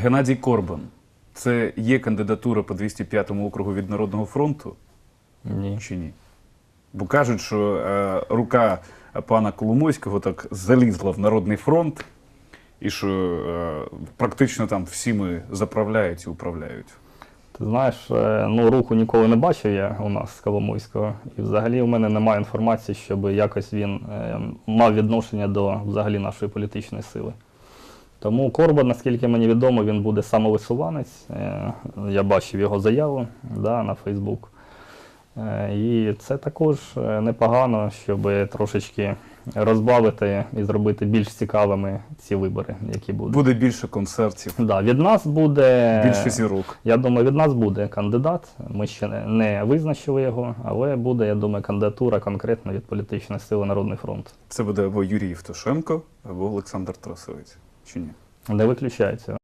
Геннадій Корбан. Це є кандидатура по 205 округу від Народного фронту Ні. чи ні? Бо кажуть, що е, рука пана Коломойського так залізла в Народний фронт, і що е, практично там всіми заправляють і управляють. Ти знаєш, е, ну руку ніколи не бачив я у нас з Коломойського. І взагалі в мене немає інформації, щоб якось він е, мав відношення до взагалі нашої політичної сили. Тому Корбан, наскільки мені відомо, він буде самовисуванець. Е, Я бачив його заяву да, на Фейсбук. Е, І це також е, непогано, щоб трошечки розбавити і зробити більш цікавими ці вибори, які будуть. Буде більше концертів, Да, від нас буде більше зірок. я думаю, від нас буде кандидат. Ми ще не- не визначили його, але буде, я думаю, кандидатура конкретно від політичної сили Народний фронт. Це буде або Юрій Євтушенко, або Олександр Тросовець. Чи ні? Не виключається.